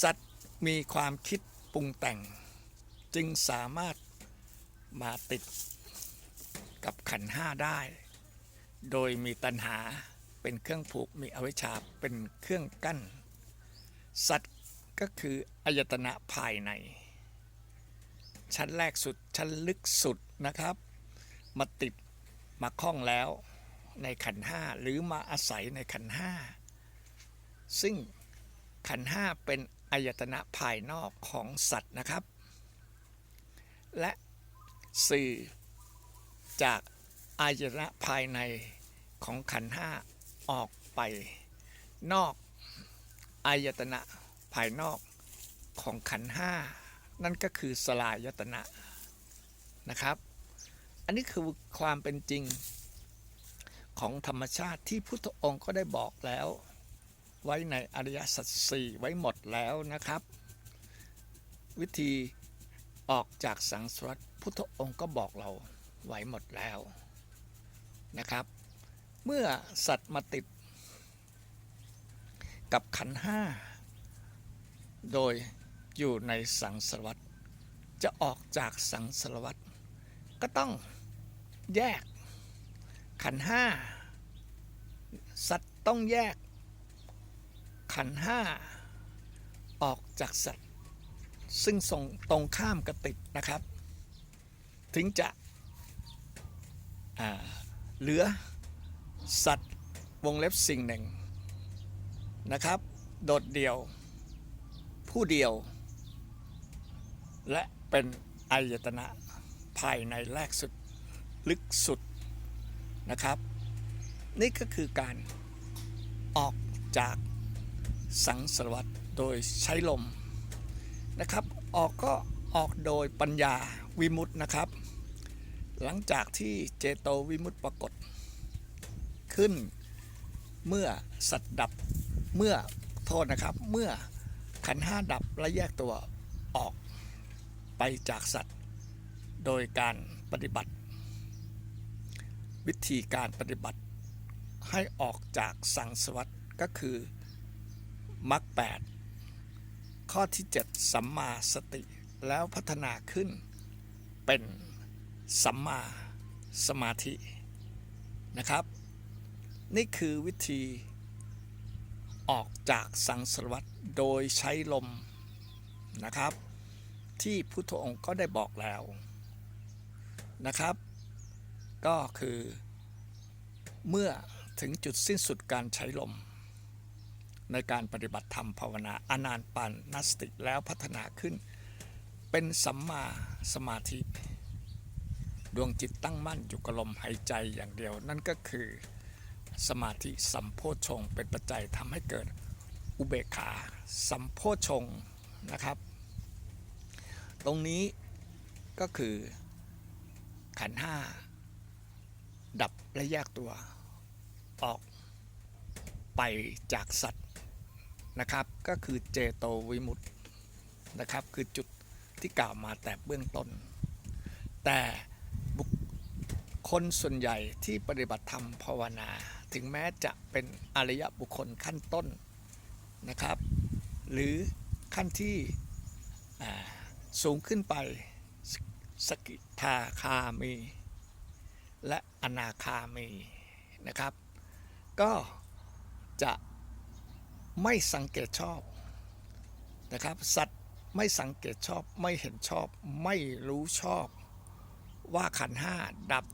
สัตว์มีความคิดปรุงแต่ง จึงสามารถมาติดกับขันห้าได้ โดยมีตัณหาเป็นเครื่องผูกมีอวิชชาเป็นเครื่องกั้น สัตว์ก็คืออายตนะภายใน ชั้นแรกสุดชั้นลึกสุดนะครับ มาติดมาคล้องแล้วในขันห้าหรือมาอาศัยในขันห้าซึ่งขันห้าเป็น อายตนะภายนอกของสัตว์นะครับ และสื่อจากอายตนะภายในของขันห้าออกไป นอกอายตนะภายนอกของขันห้านั่นก็คือสลายตนะนะครับ อันนี้คือความเป็นจริงของธรรมชาติที่พุทธองค์ก็ได้บอกแล้ว ไว้ในอริยสัจสี่ไว้หมดแล้วนะครับ วิธีออกจากสังสารวัฏพุทธองค์ก็บอกเราไว้หมดแล้วนะครับ เมื่อสัตว์มาติด กับขันห้าโดยอยู่ในสังสารวัฏจะออกจากสังสารวัฏก็ต้องแยกขันห้าสัตว์ต้องแยก ขันห้าออกจากสัตว์ ซึ่งส่งตรงข้ามกติดนะครับ ถึงจะเหลือสัตว์วงเล็บสิ่งหนึ่งนะครับ โดดเดี่ยว ผู้เดียว และเป็นอายตนะภายในแรกสุดลึกสุดนะครับ นี่ก็คือการออกจาก สังสารวัฏโดยใช้ลมนะครับออกก็ออกโดยปัญญาวิมุตตินะครับ หลังจากที่เจโตวิมุตติปรากฏ ขึ้นเมื่อสัตว์ดับเมื่อโทษนะครับเมื่อขันห้าดับและแยกตัวออกไปจากสัตว์ โดยการปฏิบัติ วิธีการปฏิบัติให้ออกจากสังสวัฏก็คือ มรรคแปดข้อที่ 7 สัมมาสติแล้วพัฒนาขึ้น เป็นสัมมาสมาธินะครับ นี่คือวิธีออกจากสังสารวัฏโดยใช้ลมนะครับ ที่พุทธองค์ก็ได้บอกแล้วนะครับ ก็คือเมื่อถึงจุดสิ้นสุดการใช้ลม ในการปฏิบัติธรรมภาวนาอนานปานนัสติแล้วพัฒนาขึ้น เป็นสัมมาสมาธิ ดวงจิตตั้งมั่นอยู่กับลมหายใจอย่างเดียว นั่นก็คือสมาธิสัมโพชงเป็นปัจจัยทำให้เกิดอุเบกขาสัมโพชงนะครับ ตรงนี้ก็คือขันห้าดับและแยกตัวออกไปจากสัตว นะครับ ก็คือเจโตวิมุตตินะครับ คือจุดที่กล่าวมาแต่เบื้องต้น แต่บุคคลส่วนใหญ่ที่ปฏิบัติธรรมภาวนา ถึงแม้จะเป็นอริยบุคคลขั้นต้นนะครับ หรือขั้นที่สูงขึ้นไปสสกิทาคามี และอนาคามีนะครับ ก็จะ ไม่สังเกตชอบนะครับ สัตว์ไม่สังเกตชอบไม่เห็นชอบ ไม่รู้ชอบ ว่าขันห้าดับ